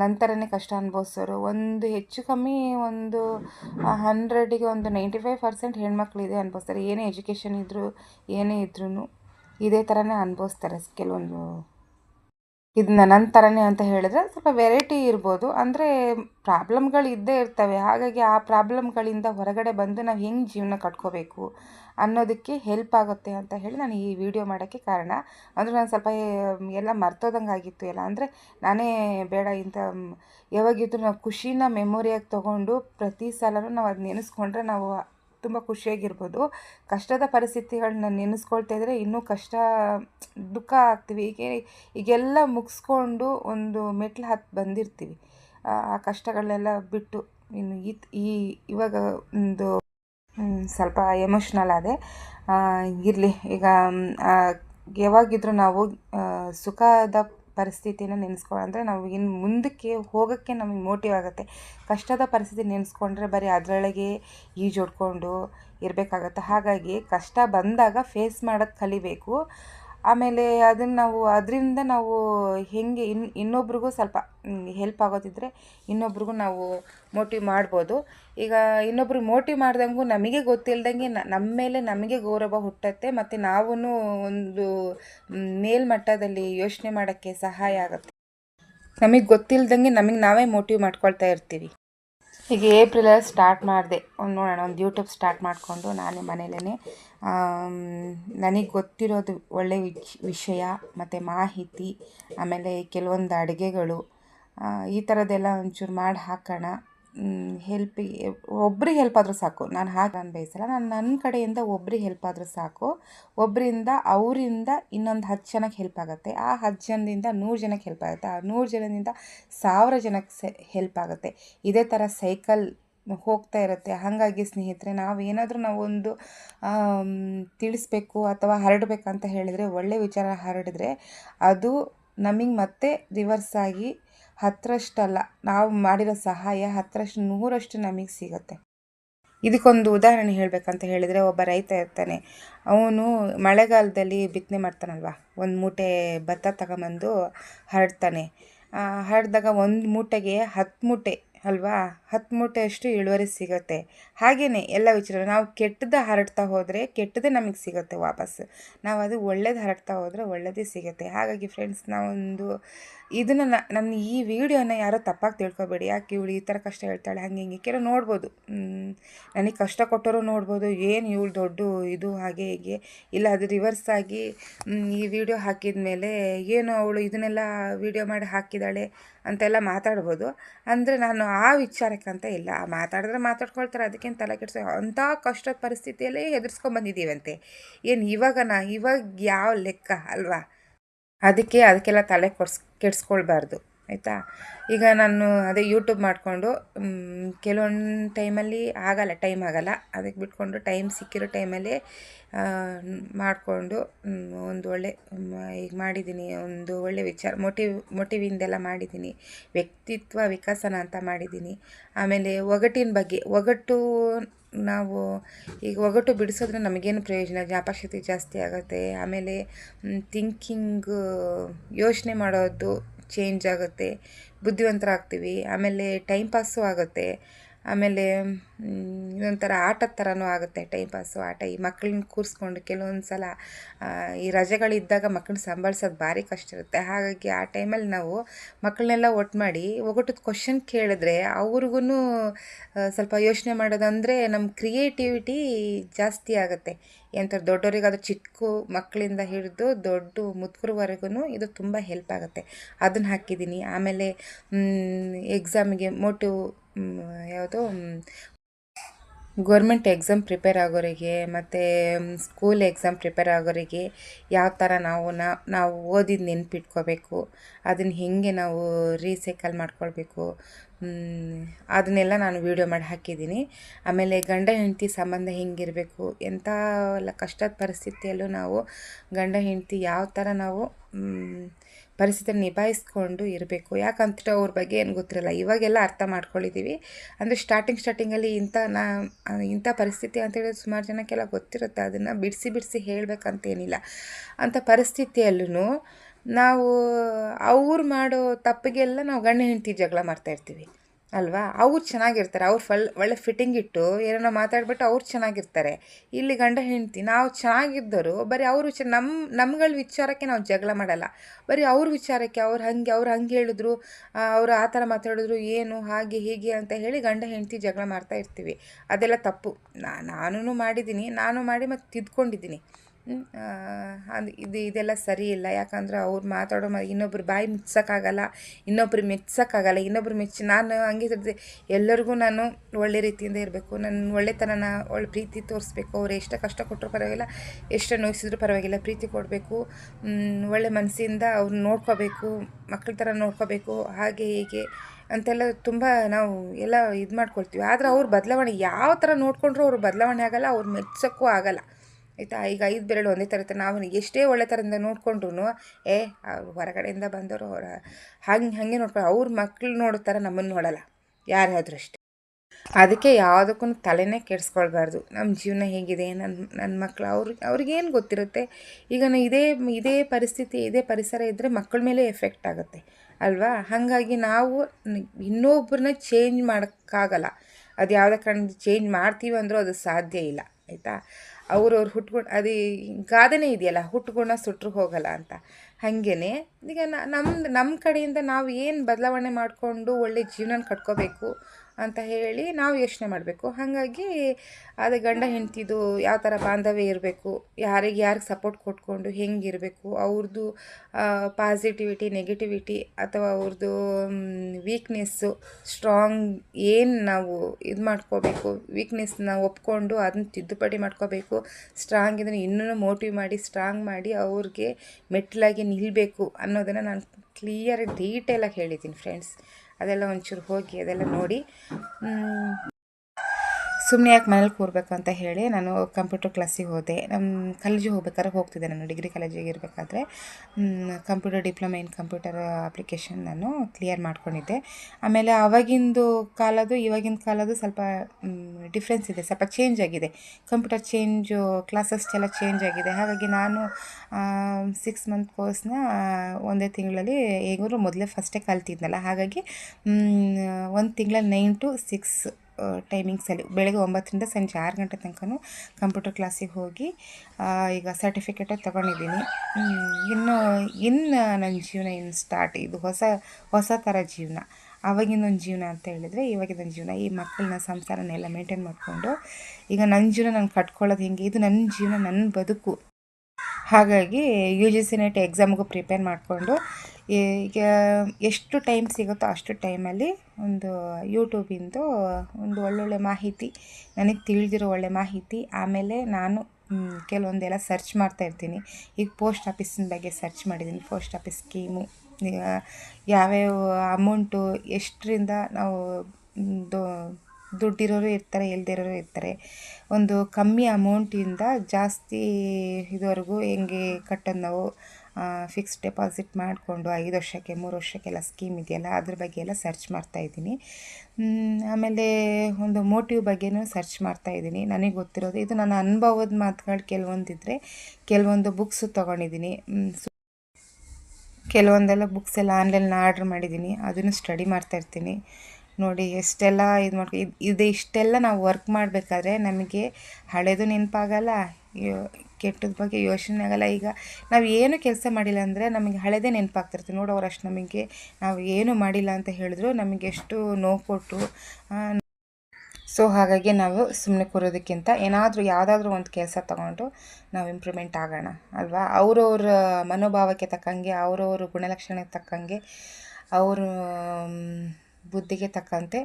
ನಂತರನೇ ಕಷ್ಟ ಅನುಭವಿಸೋರು. ಒಂದು ಹೆಚ್ಚು ಕಮ್ಮಿ ಒಂದು ಹಂಡ್ರೆಡಿಗೆ ಒಂದು ನೈಂಟಿ ಫೈವ್ ಪರ್ಸೆಂಟ್ ಹೆಣ್ಮಕ್ಳಿದೆ ಅನುಭವಿಸ್ತಾರೆ. ಏನೇ ಎಜುಕೇಷನ್ ಇದ್ದರೂ ಏನೇ ಇದ್ರೂ ಇದೇ ಥರನೇ ಅನುಭವಿಸ್ತಾರೆ. ಕೆಲವೊಂದು ಇದು ನನ್ನ ಥರನೇ ಅಂತ ಹೇಳಿದ್ರೆ ಸ್ವಲ್ಪ ವೆರೈಟಿ ಇರ್ಬೋದು. ಅಂದರೆ ಪ್ರಾಬ್ಲಮ್ಗಳು ಇದ್ದೇ ಇರ್ತವೆ. ಹಾಗಾಗಿ ಆ ಪ್ರಾಬ್ಲಮ್ಗಳಿಂದ ಹೊರಗಡೆ ಬಂದು ನಾವು ಹೆಂಗೆ ಜೀವನ ಕಟ್ಕೋಬೇಕು ಅನ್ನೋದಕ್ಕೆ ಹೆಲ್ಪ್ ಆಗುತ್ತೆ ಅಂತ ಹೇಳಿ ನಾನು ಈ ವಿಡಿಯೋ ಮಾಡೋಕ್ಕೆ ಕಾರಣ. ಅಂದರೆ ನಾನು ಸ್ವಲ್ಪ ಎಲ್ಲ ಮರ್ತೋದಂಗೆ ಆಗಿತ್ತು ಎಲ್ಲ. ಅಂದರೆ ನಾನೇ ಬೇಡ ಇಂಥ ಯಾವಾಗಿದ್ದರೂ ನಾವು ಖುಷಿನ ಮೆಮೊರಿಯಾಗಿ ತೊಗೊಂಡು ಪ್ರತಿ ಸಲವೂ ನಾವು ಅದು ನೆನೆಸ್ಕೊಂಡ್ರೆ ನಾವು ತುಂಬ ಖುಷಿಯಾಗಿರ್ಬೋದು. ಕಷ್ಟದ ಪರಿಸ್ಥಿತಿಗಳನ್ನ ನೆನೆಸ್ಕೊಳ್ತಾ ಇದ್ದರೆ ಇನ್ನೂ ಕಷ್ಟ, ದುಃಖ ಆಗ್ತೀವಿ. ಹೀಗೆ ಈಗೆಲ್ಲ ಮುಗಿಸ್ಕೊಂಡು ಒಂದು ಮೆಟ್ಲು ಹತ್ತು ಬಂದಿರ್ತೀವಿ. ಆ ಕಷ್ಟಗಳನ್ನೆಲ್ಲ ಬಿಟ್ಟು ಇನ್ನು ಈ ಇವಾಗ ಒಂದು ಸ್ವಲ್ಪ ಎಮೋಷ್ನಲ್ ಆದೆ. ಇರಲಿ. ಈಗ ಯಾವಾಗಿದ್ರೂ ನಾವು ಸುಖದ ಪರಿಸ್ಥಿತಿನ ನೆನೆಸ್ಕೊ ಅಂದರೆ ನಾವು ಇನ್ನು ಮುಂದಕ್ಕೆ ಹೋಗೋಕ್ಕೆ ನಮಗೆ ಮೋಟಿವ್ ಆಗುತ್ತೆ. ಕಷ್ಟದ ಪರಿಸ್ಥಿತಿ ನೆನೆಸ್ಕೊಂಡ್ರೆ ಬರೀ ಅದರೊಳಗೆ ಈಜೊಡ್ಕೊಂಡು ಇರಬೇಕಾಗತ್ತೆ. ಹಾಗಾಗಿ ಕಷ್ಟ ಬಂದಾಗ ಫೇಸ್ ಮಾಡೋದು ಕಲಿಬೇಕು. ಆಮೇಲೆ ಅದನ್ನು ನಾವು, ಅದರಿಂದ ನಾವು ಹೇಗೆ ಇನ್ನು ಇನ್ನೊಬ್ರಿಗೂ ಸ್ವಲ್ಪ ಹೆಲ್ಪ್ ಆಗೋದಿದ್ದರೆ ಇನ್ನೊಬ್ರಿಗೂ ನಾವು ಮೋಟಿವ್ ಮಾಡ್ಬೋದು. ಈಗ ಇನ್ನೊಬ್ರಿಗೆ ಮೋಟಿವ್ ಮಾಡ್ದಂಗೂ ನಮಗೆ ಗೊತ್ತಿಲ್ದಂಗೆ ನಮ್ಮ ಮೇಲೆ ನಮಗೆ ಗೌರವ ಹುಟ್ಟತ್ತೆ ಮತ್ತು ನಾವೂ ಒಂದು ಮೇಲ್ಮಟ್ಟದಲ್ಲಿ ಯೋಚನೆ ಮಾಡೋಕ್ಕೆ ಸಹಾಯ ಆಗುತ್ತೆ. ನಮಗೆ ಗೊತ್ತಿಲ್ದಂಗೆ ನಮಗೆ ನಾವೇ ಮೋಟಿವ್ ಮಾಡ್ಕೊಳ್ತಾ ಇರ್ತೀವಿ. ಈಗ ಏಪ್ರಿಲಲ್ಲಿ ಸ್ಟಾರ್ಟ್ ಮಾಡಿದೆ. ಒಂದು ನೋಡೋಣ, ಒಂದು ಯೂಟ್ಯೂಬ್ ಸ್ಟಾರ್ಟ್ ಮಾಡಿಕೊಂಡು ನಾನೇ ಮನೇಲೇ ನನಗೆ ಗೊತ್ತಿರೋದು ಒಳ್ಳೆ ವಿಷಯ, ಮತ್ತು ಮಾಹಿತಿ, ಆಮೇಲೆ ಕೆಲವೊಂದು ಅಡುಗೆಗಳು. ಈ ಥರದ್ದೆಲ್ಲ ಒಂಚೂರು ಮಾಡಿ ಹಾಕೋಣ. ಹೆಲ್ಪಿಗೆ ಒಬ್ರಿಗೆ ಹೆಲ್ಪ್ ಆದರೂ ಸಾಕು. ನಾನು ಹಾಗೆ ನಾನು ಬಯಸಲ್ಲ. ನಾನು ನನ್ನ ಕಡೆಯಿಂದ ಒಬ್ರಿಗೆ ಹೆಲ್ಪ್ ಆದರೂ ಸಾಕು. ಒಬ್ಬರಿಂದ ಅವರಿಂದ ಇನ್ನೊಂದು ಹತ್ತು ಜನಕ್ಕೆ ಹೆಲ್ಪ್ ಆಗುತ್ತೆ. ಆ ಹತ್ತು ಜನದಿಂದ ನೂರು ಜನಕ್ಕೆ ಹೆಲ್ಪ್ ಆಗುತ್ತೆ. ಆ ನೂರು ಜನದಿಂದ ಸಾವಿರ ಜನಕ್ಕೆ ಸೆ ಹೆಲ್ಪ್ ಆಗುತ್ತೆ. ಇದೇ ಥರ ಸೈಕಲ್ ಹೋಗ್ತಾ ಇರುತ್ತೆ. ಹಾಗಾಗಿ ಸ್ನೇಹಿತರೆ ನಾವು ಏನಾದರೂ ನಾವೊಂದು ತಿಳಿಸ್ಬೇಕು ಅಥವಾ ಹರಡಬೇಕಂತ ಹೇಳಿದರೆ ಒಳ್ಳೆಯ ವಿಚಾರ ಹರಡಿದ್ರೆ ಅದು ನಮಗೆ ಮತ್ತೆ ರಿವರ್ಸ್ ಆಗಿ ಹತ್ತರಷ್ಟಲ್ಲ, ನಾವು ಮಾಡಿರೋ ಸಹಾಯ ಹತ್ತರಷ್ಟು, ನೂರಷ್ಟು ನಮಗೆ ಸಿಗುತ್ತೆ. ಇದಕ್ಕೊಂದು ಉದಾಹರಣೆ ಹೇಳಬೇಕಂತ ಹೇಳಿದರೆ, ಒಬ್ಬ ರೈತ ಇರ್ತಾನೆ. ಅವನು ಮಳೆಗಾಲದಲ್ಲಿ ಬಿತ್ತನೆ ಮಾಡ್ತಾನಲ್ವ? ಒಂದು ಮೂಟೆ ಭತ್ತ ತಗೊಂಬಂದು ಹರಡ್ತಾನೆ. ಹರಡಿದಾಗ ಒಂದು ಮೂಟೆಗೆ ಹತ್ತು ಮೂಟೆ ಅಲ್ವಾ? ಹತ್ತು ಮೂಟೆಯಷ್ಟು ಇಳುವರಿ ಸಿಗುತ್ತೆ. ಹಾಗೆಯೇ ಎಲ್ಲ ವಿಚಾರ ನಾವು ಕೆಟ್ಟದ ಹರಡ್ತಾ ಹೋದರೆ ಕೆಟ್ಟದೇ ನಮಗೆ ಸಿಗುತ್ತೆ ವಾಪಸ್. ನಾವು ಅದು ಒಳ್ಳೇದು ಹರಡ್ತಾ ಹೋದರೆ ಒಳ್ಳೇದೇ ಸಿಗುತ್ತೆ. ಹಾಗಾಗಿ ಫ್ರೆಂಡ್ಸ್ ನಾವೊಂದು ಇದನ್ನು ನನ್ನ ಈ ವಿಡಿಯೋನ ಯಾರೋ ತಪ್ಪಾಗಿ ತಿಳ್ಕೊಬೇಡಿ. ಯಾಕೆ ಇವಳು ಈ ಥರ ಕಷ್ಟ ಹೇಳ್ತಾಳೆ, ಹಂಗೆ ಹಿಂಗೆ ಕೆಲವು ನೋಡ್ಬೋದು. ನನಗೆ ಕಷ್ಟ ಕೊಟ್ಟರು ನೋಡ್ಬೋದು. ಏನು ಇವಳು ದೊಡ್ಡ ಇದು, ಹಾಗೆ ಹೀಗೆ. ಇಲ್ಲ, ಅದು ರಿವರ್ಸ್ ಆಗಿ ಈ ವಿಡಿಯೋ ಹಾಕಿದ ಮೇಲೆ ಏನು ಅವಳು ಇದನ್ನೆಲ್ಲ ವಿಡಿಯೋ ಮಾಡಿ ಹಾಕಿದಾಳೆ ಅಂತೆಲ್ಲ ಮಾತಾಡ್ಬೋದು. ಅಂದರೆ ನಾನು ಆ ವಿಚಾರಕ್ಕಂತ ಇಲ್ಲ. ಮಾತಾಡಿದ್ರೆ ಮಾತಾಡ್ಕೊಳ್ತಾರೆ, ಅದಕ್ಕೇನು ತಲೆ ಕೆಡಿಸ ಅಂಥ ಕಷ್ಟದ ಪರಿಸ್ಥಿತಿಯಲ್ಲೇ ಹೆದರ್ಸ್ಕೊಂಡು ಬಂದಿದ್ದೀವಂತೆ. ಏನು ಇವಾಗನ ಇವಾಗ ಯಾವ ಲೆಕ್ಕ, ಅಲ್ವಾ? ಅದಕ್ಕೆ ಅದಕ್ಕೆಲ್ಲ ತಲೆ ಕೊಡ್ಸ್, ಕೆಡಿಸ್ಕೊಳ್ಬಾರ್ದು, ಆಯಿತಾ? ಈಗ ನಾನು ಅದೇ ಯೂಟ್ಯೂಬ್ ಮಾಡಿಕೊಂಡು ಕೆಲವೊಂದು ಟೈಮಲ್ಲಿ ಆಗಲ್ಲ, ಟೈಮ್ ಆಗಲ್ಲ. ಅದಕ್ಕೆ ಬಿಟ್ಕೊಂಡು ಟೈಮ್ ಸಿಕ್ಕಿರೋ ಟೈಮಲ್ಲಿ ಮಾಡಿಕೊಂಡು ಒಂದು ಒಳ್ಳೆ ಈಗ ಮಾಡಿದ್ದೀನಿ, ಒಂದು ಒಳ್ಳೆ ವಿಚಾರ, ಮೋಟಿವ್, ಮೋಟಿವಿಂದೆಲ್ಲ ಮಾಡಿದ್ದೀನಿ. ವ್ಯಕ್ತಿತ್ವ ವಿಕಸನ ಅಂತ ಮಾಡಿದ್ದೀನಿ. ಆಮೇಲೆ ಒಗಟಿನ ಬಗ್ಗೆ, ಒಗಟು ನಾವು ಈಗ ಒಗಟು ಬಿಡಿಸೋದ್ರೆ ನಮಗೇನು ಪ್ರಯೋಜನ? ಜ್ಞಾಪಕಶಕ್ತಿ ಜಾಸ್ತಿ ಆಗುತ್ತೆ. ಆಮೇಲೆ ಥಿಂಕಿಂಗ್ ಯೋಚನೆ ಮಾಡೋದು ಚೇಂಜ್ ಆಗುತ್ತೆ. ಬುದ್ಧಿವಂತರಾಗ್ತೀವಿ. ಆಮೇಲೆ ಟೈಮ್ ಪಾಸು ಆಗುತ್ತೆ. ಆಮೇಲೆ ಇದೊಂಥರ ಆಟದ ಥರನೂ ಆಗುತ್ತೆ ಟೈಮ್ ಪಾಸು ಆಟ ಈ ಮಕ್ಕಳನ್ನ ಕೂರಿಸ್ಕೊಂಡು ಕೆಲವೊಂದು ಸಲ ಈ ರಜೆಗಳಿದ್ದಾಗ ಮಕ್ಕಳನ್ನ ಸಂಭಾಳಿಸೋದು ಭಾರಿ ಕಷ್ಟ ಇರುತ್ತೆ. ಹಾಗಾಗಿ ಆ ಟೈಮಲ್ಲಿ ನಾವು ಮಕ್ಕಳನ್ನೆಲ್ಲ ಒಟ್ಟು ಮಾಡಿ ಒಗಟದ ಕ್ವಶನ್ ಕೇಳಿದ್ರೆ ಅವ್ರಿಗೂ ಸ್ವಲ್ಪ ಯೋಚನೆ ಮಾಡೋದಂದರೆ ನಮ್ಮ ಕ್ರಿಯೇಟಿವಿಟಿ ಜಾಸ್ತಿ ಆಗುತ್ತೆ. ಎಂಥ ಅದು ಚಿಕ್ಕ ಮಕ್ಕಳಿಂದ ಹಿಡಿದು ದೊಡ್ಡ ಮುದುಕರವರೆಗೂ ಇದು ತುಂಬ ಹೆಲ್ಪ್ ಆಗುತ್ತೆ. ಅದನ್ನು ಹಾಕಿದ್ದೀನಿ. ಆಮೇಲೆ ಎಕ್ಸಾಮಿಗೆ ಮೋಟಿವ್ ಯಾವುದು ಗೌರ್ಮೆಂಟ್ ಎಕ್ಸಾಮ್ ಪ್ರಿಪೇರ್ ಆಗೋರಿಗೆ ಮತ್ತು ಸ್ಕೂಲ್ ಎಕ್ಸಾಮ್ ಪ್ರಿಪೇರ್ ಆಗೋರಿಗೆ ಯಾವ ಥರ ನಾವು ನಾವು ಓದಿದ್ದು ನೆನ್ಪಿಟ್ಕೋಬೇಕು. ಅದನ್ನು ಹೇಗೆ ನಾವು ರೀಸೈಕಲ್ ಮಾಡ್ಕೊಳ್ಬೇಕು. ಅದನ್ನೆಲ್ಲ ನಾನು ವೀಡಿಯೋ ಮಾಡಿ ಹಾಕಿದ್ದೀನಿ. ಆಮೇಲೆ ಗಂಡ ಹೆಂಡತಿ ಸಂಬಂಧ ಹೆಂಗಿರಬೇಕು ಎಂಥ ಕಷ್ಟದ ಪರಿಸ್ಥಿತಿಯಲ್ಲೂ ನಾವು ಗಂಡ ಹೆಂಡತಿ ಯಾವ ಥರ ನಾವು ಪರಿಸ್ಥಿತಿ ನಿಭಾಯಿಸ್ಕೊಂಡು ಇರಬೇಕು. ಯಾಕಂತ ಅವ್ರ ಬಗ್ಗೆ ಏನು ಗೊತ್ತಿರಲ್ಲ, ಇವಾಗೆಲ್ಲ ಅರ್ಥ ಮಾಡ್ಕೊಂಡಿದ್ದೀವಿ ಅಂದರೆ ಸ್ಟಾರ್ಟಿಂಗ್ ಸ್ಟಾರ್ಟಿಂಗಲ್ಲಿ ಇಂಥ ನಾ ಇಂಥ ಪರಿಸ್ಥಿತಿ ಅಂತೇಳಿ ಸುಮಾರು ಜನಕ್ಕೆಲ್ಲ ಗೊತ್ತಿರುತ್ತೆ, ಅದನ್ನು ಬಿಡಿಸಿ ಬಿಡಿಸಿ ಹೇಳಬೇಕಂತೇನಿಲ್ಲ ಅಂಥ ಪರಿಸ್ಥಿತಿಯಲ್ಲೂ ನಾವು, ಅವ್ರು ಮಾಡೋ ತಪ್ಪಿಗೆಲ್ಲ ನಾವು ಗಂಡ ಹೆಂಡತಿ ಜಗಳ ಮಾಡ್ತಾ ಇರ್ತೀವಿ, ಅಲ್ವಾ? ಅವ್ರು ಚೆನ್ನಾಗಿರ್ತಾರೆ, ಅವ್ರು ಫಲ್, ಒಳ್ಳೆ ಫಿಟ್ಟಿಂಗ್ ಇಟ್ಟು ಏನೋ ಮಾತಾಡ್ಬಿಟ್ಟು ಅವ್ರು ಚೆನ್ನಾಗಿರ್ತಾರೆ. ಇಲ್ಲಿ ಗಂಡ ಹೆಂಡತಿ, ನಾವು ಚೆನ್ನಾಗಿದ್ದರು, ಬರೀ ಅವ್ರ ವಿಚಾರ ನಮ್ಮ ನಮ್ಗಳ ವಿಚಾರಕ್ಕೆ ನಾವು ಜಗಳ ಮಾಡಲ್ಲ. ಬರೀ ಅವ್ರ ವಿಚಾರಕ್ಕೆ, ಅವ್ರು ಹಾಗೆ, ಅವ್ರು ಹಂಗೆ ಹೇಳಿದ್ರು ಅವ್ರು ಆ ಥರ ಮಾತಾಡಿದ್ರು, ಏನು, ಹಾಗೆ, ಹೀಗೆ ಅಂತ ಹೇಳಿ ಗಂಡ ಹೆಂಡತಿ ಜಗಳ ಮಾಡ್ತಾ ಇರ್ತೀವಿ. ಅದೆಲ್ಲ ತಪ್ಪು. ನಾನು ಮಾಡಿದ್ದೀನಿ, ನಾನು ಮಾಡಿ ಮತ್ತು ತಿದ್ಕೊಂಡಿದ್ದೀನಿ. ಅದು ಇದು ಇದೆಲ್ಲ ಸರಿ ಇಲ್ಲ. ಯಾಕಂದ್ರೆ ಅವ್ರು ಮಾತಾಡೋ ಮ, ಇನ್ನೊಬ್ರು ಬಾಯಿ ಮುಚ್ಚೋಕ್ಕಾಗಲ್ಲ ಇನ್ನೊಬ್ರು ಮೆಚ್ಚೋಕ್ಕಾಗಲ್ಲ ಇನ್ನೊಬ್ರು ಮೆಚ್ಚಿ, ನಾನು ಹಂಗೆ ಇದ್ರದ್ದು ಎಲ್ಲರಿಗೂ ನಾನು ಒಳ್ಳೆ ರೀತಿಯಿಂದ ಇರಬೇಕು. ನನ್ನ ಒಳ್ಳೆತನನ ಒಳ್ಳೆ ಪ್ರೀತಿ ತೋರಿಸ್ಬೇಕು. ಅವ್ರು ಎಷ್ಟು ಕಷ್ಟ ಕೊಟ್ಟರು ಪರವಾಗಿಲ್ಲ, ಎಷ್ಟು ನೋಯಿಸಿದ್ರು ಪರವಾಗಿಲ್ಲ. ಪ್ರೀತಿ ಕೊಡಬೇಕು. ಒಳ್ಳೆ ಮನಸ್ಸಿಂದ ಅವ್ರನ್ನ ನೋಡ್ಕೋಬೇಕು ಮಕ್ಕಳ ಥರ ನೋಡ್ಕೋಬೇಕು, ಹಾಗೆ ಹೀಗೆ ಅಂತೆಲ್ಲ ತುಂಬ ನಾವು ಎಲ್ಲ ಇದು ಮಾಡ್ಕೊಳ್ತೀವಿ. ಆದರೆ ಅವ್ರ ಬದಲಾವಣೆ ಯಾವ ಥರ ನೋಡಿಕೊಂಡ್ರು ಅವ್ರ ಬದಲಾವಣೆ ಆಗಲ್ಲ, ಅವ್ರು ಮೆಚ್ಚೋಕ್ಕೂ ಆಗಲ್ಲ. ಆಯಿತಾ? ಈಗ ಐದು ಬೆರಳು ಒಂದೇ ಥರ ನಾವು ಎಷ್ಟೇ ಒಳ್ಳೆ ಥರದಿಂದ ನೋಡ್ಕೊಂಡ್ರು ಏ ಅವ್ರು ಹೊರಗಡೆಯಿಂದ ಬಂದವರು ಅವರ ಹಂಗೆ, ಹಾಗೆ ನೋಡ್ಕೊಳ ಅವ್ರ ಮಕ್ಳು ನೋಡೋ ಥರ ನಮ್ಮನ್ನು ನೋಡಲ್ಲ. ಯಾರಾದರೂ ಅಷ್ಟೇ. ಅದಕ್ಕೆ ಯಾವುದಕ್ಕೂ ತಲೆನೇ ಕೆಡಿಸ್ಕೊಳ್ಬಾರ್ದು. ನಮ್ಮ ಜೀವನ ಹೇಗಿದೆ ನನ್ನ ನನ್ನ ಮಕ್ಕಳು ಅವ್ರಿಗೆ ಅವ್ರಿಗೇನು ಗೊತ್ತಿರುತ್ತೆ? ಈಗ ಇದೇ ಇದೇ ಪರಿಸ್ಥಿತಿ, ಇದೇ ಪರಿಸರ ಇದ್ದರೆ ಮಕ್ಕಳ ಮೇಲೆ ಎಫೆಕ್ಟ್ ಆಗುತ್ತೆ. ಅಲ್ವಾ? ಹಾಗಾಗಿ ನಾವು ಇನ್ನೊಬ್ಬರನ್ನ ಚೇಂಜ್ ಮಾಡೋಕ್ಕಾಗಲ್ಲ. ಅದು ಯಾವುದೇ ಕಾರಣ ಚೇಂಜ್ ಮಾಡ್ತೀವಿ ಅಂದರೂ ಅದು ಸಾಧ್ಯ ಇಲ್ಲ. ಆಯಿತಾ? ಅವ್ರವ್ರು ಹುಟ್ಕೊಂಡು, ಅದು ಗಾದೆನೇ ಇದೆಯಲ್ಲ ಹುಟ್ಗುಣ ಸುಟ್ಟರು ಹೋಗಲ್ಲ ಅಂತ. ಹಾಗೇ ಈಗ ನಮ್ಮ ನಮ್ಮ ಕಡೆಯಿಂದ ನಾವು ಏನು ಬದಲಾವಣೆ ಮಾಡಿಕೊಂಡು ಒಳ್ಳೆ ಜೀವನ ಕಟ್ಕೋಬೇಕು ಅಂತ ಹೇಳಿ ನಾವು ಯೋಚನೆ ಮಾಡಬೇಕು. ಹಾಗಾಗಿ ಅದು ಗಂಡ ಹೆಂಡ್ತಿದು ಯಾವ ಥರ ಬಾಂಧವ್ಯ ಇರಬೇಕು, ಯಾರಿಗೆ ಯಾರಿಗೆ ಸಪೋರ್ಟ್ ಕೊಟ್ಕೊಂಡು ಹೆಂಗಿರಬೇಕು ಅವ್ರದ್ದು ಪಾಸಿಟಿವಿಟಿ ನೆಗೆಟಿವಿಟಿ ಅಥವಾ ಅವ್ರದ್ದು ವೀಕ್ನೆಸ್ಸು ಸ್ಟ್ರಾಂಗ್ ಏನು ನಾವು ಇದು ಮಾಡ್ಕೋಬೇಕು ವೀಕ್ನೆಸ್ನ ಒಪ್ಕೊಂಡು ಅದನ್ನ ತಿದ್ದುಪಡಿ ಮಾಡ್ಕೋಬೇಕು ಸ್ಟ್ರಾಂಗ್ ಇದನ್ನು ಇನ್ನೂ ಮೋಟಿವ್ ಮಾಡಿ ಸ್ಟ್ರಾಂಗ್ ಮಾಡಿ ಅವ್ರಿಗೆ ಮೆಟ್ಲಾಗಿ ನಿಲ್ಲಬೇಕು ಅನ್ನೋದನ್ನು ನಾನು ಕ್ಲಿಯರ್ ಡೀಟೇಲಾಗಿ ಹೇಳಿದ್ದೀನಿ ಫ್ರೆಂಡ್ಸ್ ಅದೆಲ್ಲ ಒಂಚೂರು ಹೋಗಿ ಅದೆಲ್ಲ ನೋಡಿ. ಸುಮ್ಮನೆ ಯಾಕೆ ಮನೇಲಿ ಕೂರಬೇಕು ಅಂತ ಹೇಳಿ ನಾನು ಕಂಪ್ಯೂಟರ್ ಕ್ಲಾಸಿಗೆ ಹೋದೆ. ನಮ್ಮ ಕಾಲೇಜಿಗೆ ಹೋಗ್ಬೇಕಾದ್ರೆ ಹೋಗ್ತಿದ್ದೆ ನಾನು ಡಿಗ್ರಿ ಕಾಲೇಜಿಗೆ ಇರಬೇಕಾದ್ರೆ. Computer diploma in computer application ನಾನು ಕ್ಲಿಯರ್ ಮಾಡ್ಕೊಂಡಿದ್ದೆ. ಆಮೇಲೆ ಆವಾಗಿಂದು ಕಾಲದ್ದು, ಇವಾಗಿನ ಕಾಲದ್ದು ಸ್ವಲ್ಪ ಡಿಫ್ರೆನ್ಸ್ ಇದೆ, ಸ್ವಲ್ಪ ಚೇಂಜ್ ಆಗಿದೆ. ಕಂಪ್ಯೂಟರ್ ಚೇಂಜು ಕ್ಲಾಸಸ್ ಎಲ್ಲ ಚೇಂಜ್ ಆಗಿದೆ. ಹಾಗಾಗಿ ನಾನು ಸಿಕ್ಸ್ ಮಂತ್ ಕೋರ್ಸ್ನ ಒಂದೇ ತಿಂಗಳಲ್ಲಿ ಹೇಗೂ ಮೊದಲೇ ಫಸ್ಟೇ ಕಲ್ತಿದ್ನಲ್ಲ. ಹಾಗಾಗಿ ಒಂದು ತಿಂಗಳ ನೈನ್ ಟು ಸಿಕ್ಸ್ ಟೈಮಿಂಗ್ಸಲ್ಲಿ ಬೆಳಗ್ಗೆ ಒಂಬತ್ತರಿಂದ ಸಂಜೆ ಆರು ಗಂಟೆ ತನಕನೂ ಕಂಪ್ಯೂಟರ್ ಕ್ಲಾಸಿಗೆ ಹೋಗಿ ಈಗ ಸರ್ಟಿಫಿಕೇಟ ತೊಗೊಂಡಿದ್ದೀನಿ. ಇನ್ನು ಇನ್ನು ನನ್ನ ಜೀವನ ಇನ್ನು ಸ್ಟಾರ್ಟ್ ಇದು ಹೊಸ ಹೊಸ ಥರ ಜೀವನ. ಆವಾಗಿನೊಂದು ಜೀವನ ಅಂತ ಹೇಳಿದರೆ ಇವಾಗಿನೊಂದು ಜೀವನ ಈ ಮಕ್ಕಳನ್ನ ಸಂಸಾರನೆಲ್ಲ ಮೇಂಟೈನ್ ಮಾಡಿಕೊಂಡು, ಈಗ ನನ್ನ ಜೀವನ ನಾನು ಕಟ್ಕೊಳ್ಳೋದು ಹೆಂಗೆ? ಇದು ನನ್ನ ಜೀವನ ನನ್ನ ಬದುಕು. ಹಾಗಾಗಿ ಯು ಜಿ ಸಿ ನೆಟ್ ಎಕ್ಸಾಮ್ಗೂ ಪ್ರಿಪೇರ್ ಮಾಡಿಕೊಂಡು ಈಗ ಎಷ್ಟು ಟೈಮ್ ಸಿಗುತ್ತೋ ಅಷ್ಟು ಟೈಮಲ್ಲಿ ಒಂದು ಯೂಟ್ಯೂಬಿಂದು ಒಂದು ಒಳ್ಳೊಳ್ಳೆ ಮಾಹಿತಿ, ನನಗೆ ತಿಳಿದಿರೋ ಒಳ್ಳೆ ಮಾಹಿತಿ. ಆಮೇಲೆ ನಾನು ಕೆಲವೊಂದೆಲ್ಲ ಸರ್ಚ್ ಮಾಡ್ತಾ ಇರ್ತೀನಿ. ಈಗ ಪೋಸ್ಟ್ ಆಫೀಸಿನ ಬಗ್ಗೆ ಸರ್ಚ್ ಮಾಡಿದ್ದೀನಿ ಪೋಸ್ಟ್ ಆಫೀಸ್ ಸ್ಕೀಮು ಯಾವ್ಯಾವ ಅಮೌಂಟು ಎಷ್ಟರಿಂದ ನಾವು ದುಡ್ಡಿರೋರು ಇರ್ತಾರೆ ಇಲ್ಲದೇ ಇರೋರು ಇರ್ತಾರೆ. ಒಂದು ಕಮ್ಮಿ ಅಮೌಂಟಿಂದ ಜಾಸ್ತಿ ಇದುವರೆಗೂ ಹೆಂಗೆ ಕಟ್ಟೋದು ನಾವು ಫಿಕ್ಸ್ ಡೆಪಾಸಿಟ್ ಮಾಡಿಕೊಂಡು ಐದು ವರ್ಷಕ್ಕೆ, ಮೂರು ವರ್ಷಕ್ಕೆಲ್ಲ ಸ್ಕೀಮ್ ಇದೆಯಲ್ಲ, ಅದ್ರ ಬಗ್ಗೆ ಎಲ್ಲ ಸರ್ಚ್ ಮಾಡ್ತಾ ಇದ್ದೀನಿ. ಆಮೇಲೆ ಒಂದು ಮೋಟಿವ್ ಬಗ್ಗೆನೂ ಸರ್ಚ್ ಮಾಡ್ತಾ ಇದ್ದೀನಿ. ನನಗೆ ಗೊತ್ತಿರೋದು, ಇದು ನನ್ನ ಅನುಭವದ ಮಾತುಗಳು ಕೆಲವೊಂದಿದ್ರೆ, ಕೆಲವೊಂದು ಬುಕ್ಸು ತೊಗೊಂಡಿದ್ದೀನಿ. ಕೆಲವೊಂದೆಲ್ಲ ಬುಕ್ಸ್ ಎಲ್ಲ ಆನ್ಲೈನ್ ಆರ್ಡ್ರ್ ಮಾಡಿದ್ದೀನಿ. ಅದನ್ನು ಸ್ಟಡಿ ಮಾಡ್ತಾ ಇರ್ತೀನಿ. ನೋಡಿ, ಎಷ್ಟೆಲ್ಲ ಇದು ಮಾಡ್ಕೊ ಇದು ಇಷ್ಟೆಲ್ಲ ನಾವು ವರ್ಕ್ ಮಾಡಬೇಕಾದ್ರೆ ನಮಗೆ ಹಳೇದು ನೆನಪಾಗಲ್ಲ. ಕೆಟ್ಟದ ಬಗ್ಗೆ ಯೋಚನೆ ಆಗಲ್ಲ. ಈಗ ನಾವು ಏನು ಕೆಲಸ ಮಾಡಿಲ್ಲ ಅಂದರೆ ನಮಗೆ ಹಳೆದೇ ನೆನಪಾಗ್ತಿರ್ತೀವಿ ನೋಡು ಅವ್ರು ಅಷ್ಟು ನಮಗೆ ನಾವು ಏನು ಮಾಡಿಲ್ಲ ಅಂತ ಹೇಳಿದ್ರು ನಮಗೆ ಎಷ್ಟು ನೋವು ಕೊಟ್ಟು ಸೊ ಹಾಗಾಗಿ ನಾವು ಸುಮ್ಮನೆ ಕೂರೋದಕ್ಕಿಂತ ಏನಾದರೂ ಯಾವುದಾದ್ರೂ ಒಂದು ಕೆಲಸ ತಗೊಂಡು ನಾವು ಇಂಪ್ರೂವ್ಮೆಂಟ್ ಆಗೋಣ, ಅಲ್ವಾ? ಅವರವ್ರ ಮನೋಭಾವಕ್ಕೆ ತಕ್ಕಂಗೆ, ಅವರವ್ರ ಗುಣಲಕ್ಷಣಕ್ಕೆ ತಕ್ಕಂಗೆ, ಅವರು ಬುದ್ಧಿಗೆ ತಕ್ಕಂತೆ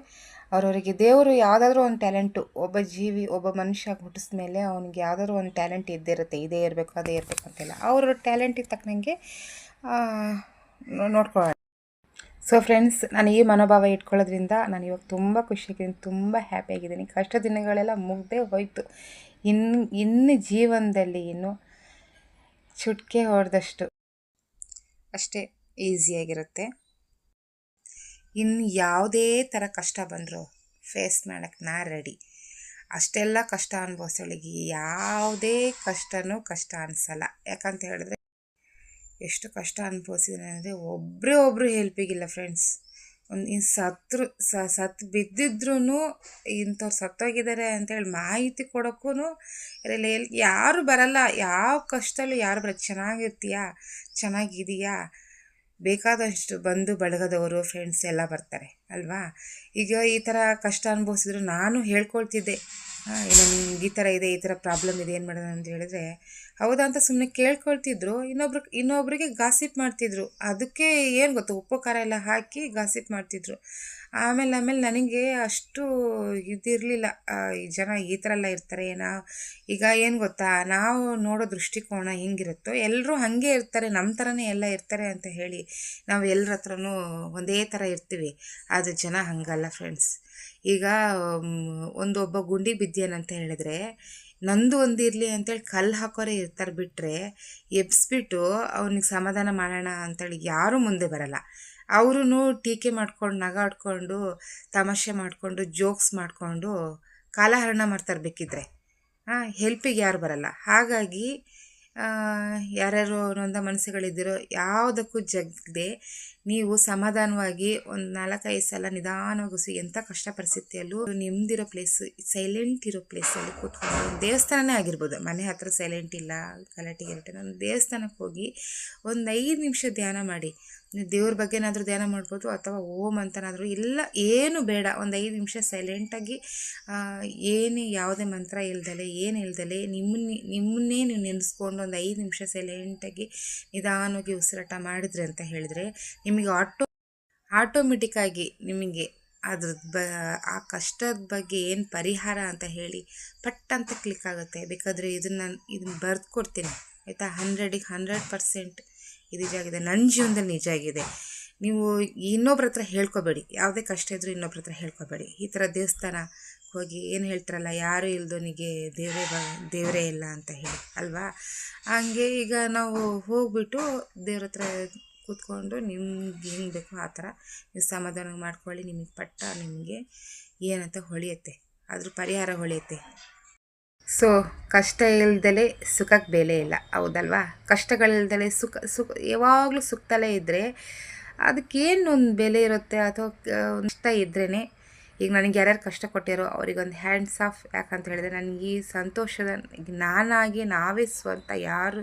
ಅವ್ರವರಿಗೆ ದೇವರು ಯಾವುದಾದ್ರೂ ಒಂದು ಟ್ಯಾಲೆಂಟು ಒಬ್ಬ ಜೀವಿ, ಒಬ್ಬ ಮನುಷ್ಯ ಹುಟ್ಟಿದ ಮೇಲೆ ಅವನಿಗೆ ಯಾವುದಾದ್ರೂ ಒಂದು ಟ್ಯಾಲೆಂಟ್ ಇದ್ದೇ ಇರುತ್ತೆ ಇದೇ ಇರಬೇಕು, ಅದೇ ಇರಬೇಕು ಅಂತೆಲ್ಲ. ಅವ್ರ ಟ್ಯಾಲೆಂಟಿಗೆ ತಕ್ಕಂಗೆ ನೋಡ್ಕೊಳ್ಳೋಣ. ಸೊ ಫ್ರೆಂಡ್ಸ್ ನಾನು ಈ ಮನೋಭಾವ ಇಟ್ಕೊಳ್ಳೋದ್ರಿಂದ ನಾನು ಇವಾಗ ತುಂಬ ಖುಷಿಯಾಗಿದ್ದೀನಿ ತುಂಬ ಹ್ಯಾಪಿಯಾಗಿದ್ದೀನಿ ಕಷ್ಟ ದಿನಗಳೆಲ್ಲ ಮುಗ್ದೇ ಹೋಯಿತು. ಇನ್ನು ಇನ್ನು ಜೀವನದಲ್ಲಿ ಇನ್ನು ಚುಟ್ಕೆ ಹೊಡೆದಷ್ಟು ಅಷ್ಟೇ ಈಸಿಯಾಗಿರುತ್ತೆ ಇನ್ನು ಯಾವುದೇ ಥರ ಕಷ್ಟ ಬಂದರೂ ಫೇಸ್ ಮಾಡೋಕ್ಕೆ ನಾ ರೆಡಿ ಅಷ್ಟೆಲ್ಲ ಕಷ್ಟ ಅನುಭವಿಸೋಳಿಗೆ ಯಾವುದೇ ಕಷ್ಟನೂ ಕಷ್ಟ ಅನಿಸಲ್ಲ. ಯಾಕಂತ ಹೇಳಿದ್ರೆ ಎಷ್ಟು ಕಷ್ಟ ಅನುಭವಿಸಿದ್ದೀನಿ ಅಂದರೆ ಒಬ್ಬರೇ ಒಬ್ಬರು ಹೆಲ್ಪಿಗಿಲ್ಲ ಫ್ರೆಂಡ್ಸ್ ಒಂದು ಇನ್ನು ಸತ್ರು ಸತ್ತು ಬಿದ್ದಿದ್ರೂ ಇಂಥವ್ರು ಸತ್ತೋಗಿದ್ದಾರೆ ಅಂತೇಳಿ ಮಾಹಿತಿ ಕೊಡೋಕ್ಕೂ ಇದರಲ್ಲಿ ಯಾರು ಬರಲ್ಲ. ಯಾವ ಕಷ್ಟದಲ್ಲೂ ಯಾರು ಬರಲ್ಲ. ಚೆನ್ನಾಗಿರ್ತೀಯಾ? ಚೆನ್ನಾಗಿದೆಯಾ? ಬೇಕಾದಷ್ಟು ಬಂದು ಬಳಗದವರು ಫ್ರೆಂಡ್ಸ್ ಎಲ್ಲ ಬರ್ತಾರೆ, ಅಲ್ವಾ? ಈಗ ಈ ಥರ ಕಷ್ಟ ಅನುಭವಿಸಿದ್ರು ನಾನು ಹೇಳ್ಕೊಳ್ತಿದ್ದೆ. ನನಗೆ ಈ ಥರ ಇದೆ, ಈ ಥರ ಪ್ರಾಬ್ಲಮ್ ಇದೆ, ಏನು ಮಾಡೋಣ ಅಂತ ಹೇಳಿದ್ರೆ, ಹೌದಾ ಅಂತ ಸುಮ್ಮನೆ ಕೇಳ್ಕೊಳ್ತಿದ್ರು. ಇನ್ನೊಬ್ರು, ಇನ್ನೊಬ್ರಿಗೆ ಗಾಸಿಪ್ ಮಾಡ್ತಿದ್ರು. ಅದಕ್ಕೆ ಏನು ಗೊತ್ತು, ಉಪ್ಪು ಖಾರ ಎಲ್ಲ ಹಾಕಿ ಗಾಸಿಪ್ ಮಾಡ್ತಿದ್ರು. ಆಮೇಲೆ ಆಮೇಲೆ ನನಗೆ ಅಷ್ಟು ಇದಿರಲಿಲ್ಲ. ಈ ಜನ ಈ ಥರ ಎಲ್ಲ ಇರ್ತಾರೆ, ಏನೋ? ಈಗ ಏನು ಗೊತ್ತಾ? ನಾವು ನೋಡೋ ದೃಷ್ಟಿಕೋನ ಹೆಂಗಿರುತ್ತೋ? ಎಲ್ಲರೂ ಹಾಗೆ ಇರ್ತಾರೆ ನಮ್ಮ ಥರನೇ ಎಲ್ಲ ಇರ್ತಾರೆ ಅಂತ ಹೇಳಿ ನಾವು ಎಲ್ಲರ ಹತ್ರನೂ ಒಂದೇ ಥರ ಇರ್ತೀವಿ. ಆದರೆ ಜನ ಹಾಗಲ್ಲ ಫ್ರೆಂಡ್ಸ್ ಈಗ ಒಂದು ಒಬ್ಬ ಗುಂಡಿ ಬಿದ್ದೇನಂತ ಹೇಳಿದ್ರೆ, ನಂದು ಒಂದಿರಲಿ ಅಂತೇಳಿ ಕಲ್ಲು ಹಾಕೋರೆ ಇರ್ತಾರೆ ಬಿಟ್ಟರೆ ಎಬ್ಸ್ಬಿಟ್ಟು ಅವನಿಗೆ ಸಮಾಧಾನ ಮಾಡೋಣ ಅಂತೇಳಿ ಯಾರೂ ಮುಂದೆ ಬರಲ್ಲ. ಅವರು ಟೀಕೆ ಮಾಡ್ಕೊಂಡು ನಗಾಡ್ಕೊಂಡು ತಮಾಷೆ ಮಾಡಿಕೊಂಡು, ಜೋಕ್ಸ್ ಮಾಡಿಕೊಂಡು ಕಾಲಹರಣ ಮಾಡ್ತಾರೆ ಬೇಕಿದ್ರೆ. ಹಾಂ ಹೆಲ್ಪಿಗೆ ಯಾರು ಬರಲ್ಲ. ಹಾಗಾಗಿ ಯಾರ್ಯಾರು ನೊಂದ ಮನಸ್ಸುಗಳಿದ್ದೀರೋ ಯಾವುದಕ್ಕೂ ಜಗ್ದೆ ನೀವು ಸಮಾಧಾನವಾಗಿ ಒಂದು ನಾಲ್ಕೈದು ಸಲ ನಿಧಾನವಾಗಿ ಎಂಥ ಕಷ್ಟ ಪರಿಸ್ಥಿತಿಯಲ್ಲೂ ನಿಮ್ದಿರೋ ಪ್ಲೇಸ್, ಸೈಲೆಂಟ್ ಇರೋ ಪ್ಲೇಸಲ್ಲಿ ಕೂತ್ಕೊಂಡು ದೇವಸ್ಥಾನನೇ ಆಗಿರ್ಬೋದು. ಮನೆ ಹತ್ರ ಸೈಲೆಂಟ್ ಇಲ್ಲ ಗಲಾಟೆ ಗಲಾಟೆ ಒಂದು ದೇವಸ್ಥಾನಕ್ಕೆ ಹೋಗಿ ಒಂದು ಐದು ನಿಮಿಷ ಧ್ಯಾನ ಮಾಡಿ ದೇವ್ರ ಬಗ್ಗೆನಾದರೂ ಧ್ಯಾನ ಮಾಡ್ಬೋದು ಅಥವಾ ಓಮ್ ಅಂತನಾದರೂ ಇಲ್ಲ, ಏನು ಬೇಡ. ಒಂದು ಐದು ನಿಮಿಷ ಸೈಲೆಂಟಾಗಿ ಏನು ಯಾವುದೇ ಮಂತ್ರ ಇಲ್ದಲೆ, ಏನು ಇಲ್ದಲೆ, ನಿಮ್ಮನ್ನೇ ನಿಮ್ಮನ್ನೇ ನೀವು ನೆನೆಸ್ಕೊಂಡು ಒಂದು ಐದು ನಿಮಿಷ ಸೈಲೆಂಟಾಗಿ ನಿಧಾನವಾಗಿ ಉಸಿರಾಟ ಮಾಡಿದ್ರಿ ಅಂತ ಹೇಳಿದ್ರೆ ನಿಮಗೆ ಆಟೋ ಆಟೋಮೆಟಿಕ್ಕಾಗಿ ನಿಮಗೆ ಅದ್ರದ್ದು ಬ, ಆ ಕಷ್ಟದ ಬಗ್ಗೆ ಏನು ಪರಿಹಾರ ಅಂತ ಹೇಳಿ ಪಟ್ ಅಂತ ಕ್ಲಿಕ್ ಆಗುತ್ತೆ. ಬೇಕಾದರೆ ಇದನ್ನು ಇದನ್ನು ಬರೆದು ಕೊಡ್ತೀನಿ. ಆಯಿತಾ? ಹಂಡ್ರೆಡಿಗೆ ಹಂಡ್ರೆಡ್ ಪರ್ಸೆಂಟ್ ಇದು ನಿಜ ಆಗಿದೆ ನನ್ನ ಜೀವನದಲ್ಲಿ ನಿಜ ಆಗಿದೆ. ನೀವು ಇನ್ನೊಬ್ರ ಹತ್ರ ಹೇಳ್ಕೊಬೇಡಿ, ಯಾವುದೇ ಕಷ್ಟ ಇದ್ದರೂ ಇನ್ನೊಬ್ರ ಹತ್ರ ಹೇಳ್ಕೊಬೇಡಿ. ಈ ಥರ ದೇವಸ್ಥಾನ ಹೋಗಿ ಏನು ಹೇಳ್ತಾರಲ್ಲ, ಯಾರೂ ಇಲ್ದೋನಿಗೆ ದೇವರೇ ಬ, ದೇವರೇ ಇಲ್ಲ ಅಂತ ಹೇಳಿ, ಅಲ್ವಾ? ಹಂಗೆ ಈಗ ನಾವು ಹೋಗ್ಬಿಟ್ಟು ದೇವ್ರ ಹತ್ರ ಕೂತ್ಕೊಂಡು ನಿಮ್ಗೆ ಹೆಂಗೆ ಬೇಕೋ ಆ ಥರ ನೀವು ಸಮಾಧಾನ ಮಾಡ್ಕೊಳ್ಳಿ, ನಿಮಗೆ ಪಟ್ಟ ನಿಮಗೆ ಏನಂತ ಹೊಳೆಯುತ್ತೆ. ಅದ್ರ ಪರಿಹಾರ ಹೊಳೆಯುತ್ತೆ. ಸೊ ಕಷ್ಟ ಇಲ್ದಲೆ ಸುಖಕ್ಕೆ ಬೆಲೆ ಇಲ್ಲ. ಹೌದಲ್ವಾ? ಕಷ್ಟಗಳಿಲ್ದಲೆ ಸುಖ ಸುಖ, ಯಾವಾಗಲೂ ಸುಖದಲ್ಲೇ ಇದ್ದರೆ ಅದಕ್ಕೇನು ಒಂದು ಬೆಲೆ ಇರುತ್ತೆ? ಅಥವಾ ಇಷ್ಟ ಇದ್ರೇ ಈಗ ನನಗೆ ಯಾರ್ಯಾರು ಕಷ್ಟ ಕೊಟ್ಟಿರೋ ಅವ್ರಿಗೊಂದು ಹ್ಯಾಂಡ್ಸ್ ಆಫ್ ಯಾಕಂತ ಹೇಳಿದ್ರೆ ನನಗೆ ಈ ಸಂತೋಷದ, ನಾನಾಗಿ ನಾವೇ ಸ್ವಂತ ಯಾರು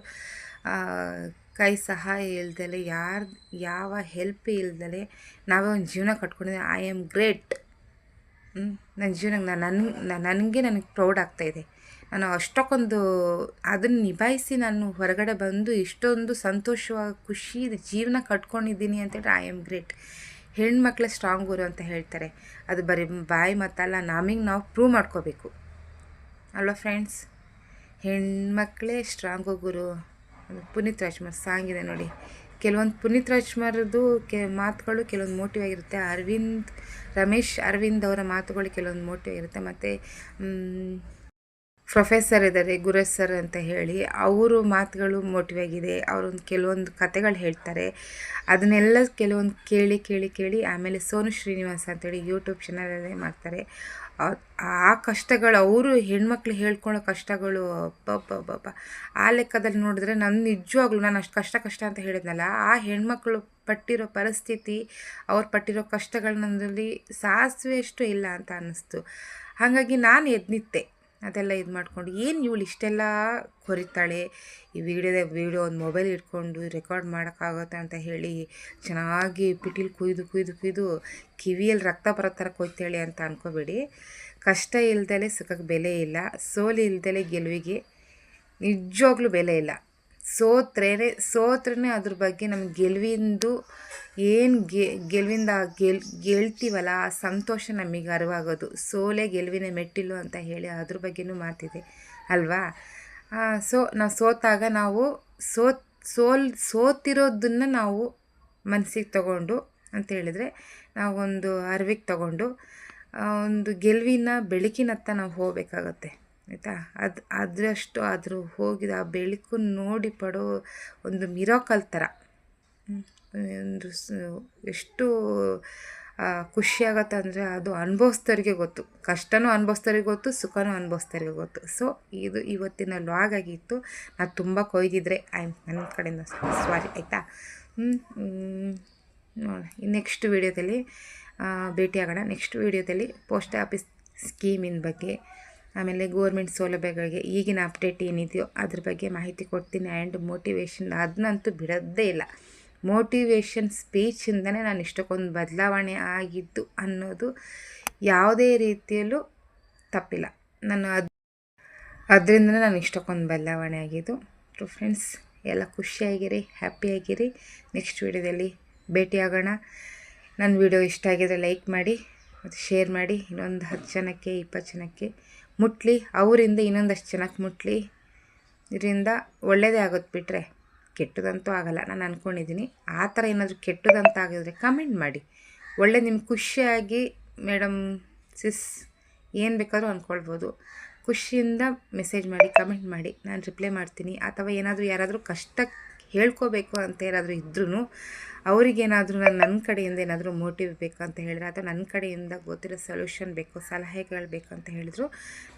ಕೈ ಸಹಾಯ ಇಲ್ದಲೆ, ಯಾರು, ಯಾವ ಹೆಲ್ಪ್ ಇಲ್ದಲೆ ನಾವೇ ಒಂದು ಜೀವನ ಕಟ್ಕೊಂಡಿದ್ದೆ ಐ ಆಮ್ ಗ್ರೇಟ್ ನನ್ನ ಜೀವನಕ್ಕೆ, ನಾನು, ನನಗೆ ನನಗೆ ಪ್ರೌಡ್ ಆಗ್ತಾಯಿದೆ ನಾನು ಅಷ್ಟಕ್ಕೊಂದು ಅದನ್ನು ನಿಭಾಯಿಸಿ ನಾನು ಹೊರಗಡೆ ಬಂದು ಇಷ್ಟೊಂದು ಸಂತೋಷವಾಗಿ ಖುಷಿ ಜೀವನ ಕಟ್ಕೊಂಡಿದ್ದೀನಿ ಅಂತೇಳಿ ಐ ಆಮ್ ಗ್ರೇಟ್ ಹೆಣ್ಮಕ್ಳ ಸ್ಟ್ರಾಂಗ್ ಗುರು ಅಂತ ಹೇಳ್ತಾರೆ. ಅದು ಬರೀ ಬಾಯಿ ಮತ್ತಲ್ಲ ನಮಗೆ ನಾವು ಪ್ರೂವ್ ಮಾಡ್ಕೋಬೇಕು. ಅಲ್ವಾ ಫ್ರೆಂಡ್ಸ್ ಹೆಣ್ಮಕ್ಳೇ ಸ್ಟ್ರಾಂಗು ಗುರು. ಪುನೀತ್ ರಾಜ್ಕುಮಾರ್ ಸಾಂಗ್ ಇದೆ ನೋಡಿ. ಕೆಲವೊಂದು ಪುನೀತ್ ರಾಜ್ಕುಮಾರ್ದು ಕೆ ಮಾತುಗಳು ಕೆಲವೊಂದು ಮೋಟಿವ್ ಆಗಿರುತ್ತೆ. ಅರವಿಂದ್, ರಮೇಶ್ ಅರವಿಂದ್ ಅವರ ಮಾತುಗಳು ಕೆಲವೊಂದು ಮೋಟಿವ್ ಆಗಿರುತ್ತೆ. ಮತ್ತು ಪ್ರೊಫೆಸರ್ ಇದ್ದಾರೆ ಗುರೇಶ್ ಸರ್ ಅಂತ ಹೇಳಿ. ಅವರು ಮಾತುಗಳು ಮೋಟಿವ್ ಆಗಿದೆ. ಅವರೊಂದು ಕೆಲವೊಂದು ಕತೆಗಳು ಹೇಳ್ತಾರೆ. ಅದನ್ನೆಲ್ಲ ಕೆಲವೊಂದು ಕೇಳಿ ಕೇಳಿ ಕೇಳಿ ಆಮೇಲೆ ಸೋನು ಶ್ರೀನಿವಾಸ್ ಅಂತೇಳಿ ಯೂಟ್ಯೂಬ್ ಚಾನಲಲ್ಲೇ ಮಾಡ್ತಾರೆ. ಆ ಕಷ್ಟಗಳು ಅವರು ಹೆಣ್ಮಕ್ಳು ಹೇಳ್ಕೊಳ್ಳೋ ಕಷ್ಟಗಳು ಅಬ್ಬಬ್ಬಬ್ಬ ಆ ಲೆಕ್ಕದಲ್ಲಿ ನೋಡಿದ್ರೆ ನನ್ನ ನಿಜವಾಗ್ಲೂ ನಾನು ಅಷ್ಟು ಕಷ್ಟ ಕಷ್ಟ ಅಂತ ಹೇಳಿದ್ನಲ್ಲ, ಆ ಹೆಣ್ಮಕ್ಳು ಪಟ್ಟಿರೋ ಪರಿಸ್ಥಿತಿ, ಅವ್ರು ಪಟ್ಟಿರೋ ಕಷ್ಟಗಳನ್ನಲ್ಲಿ ಸಾಸಿವೆ ಅಷ್ಟು ಇಲ್ಲ ಅಂತ ಅನ್ನಿಸ್ತು. ಹಾಗಾಗಿ ನಾನು ಎದ್ನಿತ್ತೆ ಅದೆಲ್ಲ ಇದು ಮಾಡ್ಕೊಂಡು ಏನು ಇವಳು ಇಷ್ಟೆಲ್ಲ ಕೊರಿತಾಳೆ? ಈ ವೀಡಿಯೋದಾಗ ವಿಡಿಯೋ ಒಂದು ಮೊಬೈಲ್ ಇಟ್ಕೊಂಡು ರೆಕಾರ್ಡ್ ಮಾಡೋಕ್ಕಾಗುತ್ತೆ ಅಂತ ಹೇಳಿ ಚೆನ್ನಾಗಿ ಪಿಟೀಲ್ ಕುಯ್ದು ಕುಯ್ದು ಕುಯ್ದು ಕಿವಿಯಲ್ಲಿ ರಕ್ತ ಬರೋ ಥರ ಕೊಯ್ತಾಳೆ ಅಂತ ಅಂದ್ಕೋಬೇಡಿ ಕಷ್ಟ ಇಲ್ದಲೆ ಸುಖಕ್ಕೆ ಬೆಲೆ ಇಲ್ಲ, ಸೋಲು ಇಲ್ದಲೆ ಗೆಲುವಿಗೆ ನಿಜವಾಗ್ಲೂ ಬೆಲೆ ಇಲ್ಲ. ಸೋತ್ರೇ ಸೋತ್ರೇ ಅದ್ರ ಬಗ್ಗೆ ನಮ್ಮ ಗೆಲುವಿಂದು ಏನು ಗೆಲುವಿಂದ ಗೆಲ್, ಗೆಲ್ತೀವಲ್ಲ, ಆ ಸಂತೋಷ ನಮಗೆ ಅರಿವಾಗೋದು. ಸೋಲೆ ಗೆಲುವಿನ ಮೆಟ್ಟಿಲು ಅಂತ ಹೇಳಿ ಅದ್ರ ಬಗ್ಗೆನೂ ಮಾತಿದೆ ಅಲ್ವಾ? ಸೊ, ನಾವು ಸೋತಾಗ ನಾವು ಸೋತ್, ಸೋಲ್, ಸೋತಿರೋದನ್ನು ನಾವು ಮನಸ್ಸಿಗೆ ತಗೊಂಡು ಅಂತ ಹೇಳಿದರೆ ನಾವೊಂದು ಅರಿವಿಗೆ ತಗೊಂಡು ಒಂದು ಗೆಲುವಿನ ಬೆಳಕಿನತ್ತ ನಾವು ಹೋಗಬೇಕಾಗತ್ತೆ. ಆಯಿತಾ? ಅದು, ಅದರಷ್ಟು ಆದರೂ ಹೋಗಿದ ಆ ಬೆಳಕು ನೋಡಿ ಪಡೋ ಒಂದು ಮಿರಾಕಲ್ ಥರ ಒಂದು ಎಷ್ಟು ಖುಷಿಯಾಗುತ್ತೆ ಅಂದರೆ ಅದು ಅನುಭವಿಸ್ದವ್ರಿಗೆ ಗೊತ್ತು. ಕಷ್ಟನೂ ಅನುಭವಿಸ್ದವ್ರಿಗೆ ಗೊತ್ತು, ಸುಖನೂ ಅನುಭವಿಸ್ದವ್ರಿಗೆ ಗೊತ್ತು. ಸೊ ಇದು ಇವತ್ತಿನ ಲಾಗ್ ಆಗಿತ್ತು. ನಾನು ತುಂಬ ಕೊಯ್ದಿದ್ರೆ, ಐ ನನ್ನ ಕಡೆಯಿಂದ ಸಾರಿ ಆಯಿತಾ? ನೆಕ್ಸ್ಟ್ ವೀಡಿಯೋದಲ್ಲಿ ಭೇಟಿಯಾಗೋಣ. ನೆಕ್ಸ್ಟ್ ವೀಡಿಯೋದಲ್ಲಿ ಪೋಸ್ಟ್ ಆಫೀಸ್ ಸ್ಕೀಮಿನ ಬಗ್ಗೆ. ಆಮೇಲೆ ಗೋರ್ಮೆಂಟ್ ಸೌಲಭ್ಯಗಳಿಗೆ ಈಗಿನ ಅಪ್ಡೇಟ್ ಏನಿದೆಯೋ ಅದ್ರ ಬಗ್ಗೆ ಮಾಹಿತಿ ಕೊಡ್ತೀನಿ ಆ್ಯಂಡ್ ಮೋಟಿವೇಶನ್ ಅದನ್ನಂತೂ ಬಿಡೋದೇ ಇಲ್ಲ. ಮೋಟಿವೇಶನ್ ಸ್ಪೀಚಿಂದನೇ ನಾನು ಇಷ್ಟಕ್ಕೊಂದು ಬದಲಾವಣೆ ಆಗಿದ್ದು ಅನ್ನೋದು ಯಾವುದೇ ರೀತಿಯಲ್ಲೂ ತಪ್ಪಿಲ್ಲ. ನಾನು ಅದು ಅದರಿಂದನೇ ನಾನು ಇಷ್ಟಕ್ಕೊಂದು ಬದಲಾವಣೆ ಆಗಿದ್ದು. ಟು ಫ್ರೆಂಡ್ಸ್ ಎಲ್ಲ ಖುಷಿಯಾಗಿರಿ, ಹ್ಯಾಪಿಯಾಗಿರಿ. ನೆಕ್ಸ್ಟ್ ವೀಡಿಯೋದಲ್ಲಿ ಭೇಟಿಯಾಗೋಣ. ನನ್ನ ವಿಡಿಯೋ ಇಷ್ಟ ಆಗಿದ್ರೆ ಲೈಕ್ ಮಾಡಿ ಮತ್ತು ಶೇರ್ ಮಾಡಿ. ಇನ್ನೊಂದು ಹತ್ತು ಜನಕ್ಕೆ, ಇಪ್ಪತ್ತು ಜನಕ್ಕೆ ಮುಟ್ಲಿ, ಅವರಿಂದ ಇನ್ನೊಂದಷ್ಟು ಜನಕ್ಕೆ ಮುಟ್ಲಿ, ಇದರಿಂದ ಒಳ್ಳೆಯದೇ ಆಗುತ್ತೆ ಬಿಟ್ಟರೆ ಕೆಟ್ಟದಂತೂ ಆಗಲ್ಲ. ನಾನು ಅಂದ್ಕೊಂಡಿದ್ದೀನಿ ಆ ಥರ ಏನಾದರೂ ಕೆಟ್ಟದಂತ ಆಗಿದ್ರೆ ಕಮೆಂಟ್ ಮಾಡಿ. ಒಳ್ಳೆ ನಿಮ್ಗೆ ಖುಷಿಯಾಗಿ ಮೇಡಮ್ ಸಿಸ್ ಏನು ಬೇಕಾದರೂ ಅಂದ್ಕೊಳ್ಬೋದು ಖುಷಿಯಿಂದ ಮೆಸೇಜ್ ಮಾಡಿ ಕಮೆಂಟ್ ಮಾಡಿ. ನಾನು ರಿಪ್ಲೈ ಮಾಡ್ತೀನಿ. ಅಥವಾ ಏನಾದರೂ ಯಾರಾದರೂ ಕಷ್ಟ ಹೇಳ್ಕೋಬೇಕು ಅಂತ ಏನಾದರೂ ಇದ್ರೂ ಅವರಿಗೇನಾದರೂ ನಾನು ನನ್ನ ಕಡೆಯಿಂದ ಏನಾದರೂ ಮೋಟಿವ್ ಬೇಕು ಅಂತ ಹೇಳಿದ್ರೆ ಅಥವಾ ನನ್ನ ಕಡೆಯಿಂದ ಗೊತ್ತಿರೋ ಸೊಲ್ಯೂಷನ್ ಬೇಕು, ಸಲಹೆಗಳು ಬೇಕು ಅಂತ ಹೇಳಿದ್ರು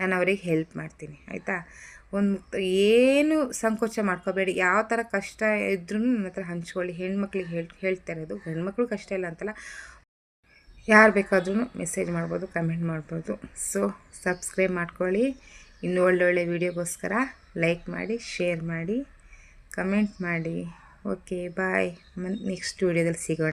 ನಾನು ಅವ್ರಿಗೆ ಹೆಲ್ಪ್ ಮಾಡ್ತೀನಿ, ಆಯಿತಾ? ಒಂದು ಮುಕ್ತ, ಏನು ಸಂಕೋಚ ಮಾಡ್ಕೋಬೇಡಿ. ಯಾವ ಥರ ಕಷ್ಟ ಇದ್ರೂ ನನ್ನ ಹತ್ರ ಹಂಚ್ಕೊಳ್ಳಿ. ಹೆಣ್ಮಕ್ಳಿಗೆ ಹೇಳ್, ಹೇಳ್ತಾ ಇರೋದು, ಹೆಣ್ಮಕ್ಳು ಕಷ್ಟ ಇಲ್ಲ ಅಂತಲ್ಲ, ಯಾರು ಬೇಕಾದ್ರೂ ಮೆಸೇಜ್ ಮಾಡ್ಬೋದು ಕಮೆಂಟ್ ಮಾಡ್ಬೋದು. ಸೊ ಸಬ್ಸ್ಕ್ರೈಬ್ ಮಾಡ್ಕೊಳ್ಳಿ. ಇನ್ನು ಒಳ್ಳೊಳ್ಳೆ ವೀಡಿಯೋಗೋಸ್ಕರ ಲೈಕ್ ಮಾಡಿ ಶೇರ್ ಮಾಡಿ. ಕಮೆಂಟ್ ಮಾಡಿ. ಓಕೆ ಬಾಯ್ ನೆಕ್ಸ್ಟ್ ವೀಡಿಯೋದಲ್ಲಿ ಸಿಗೋಣ.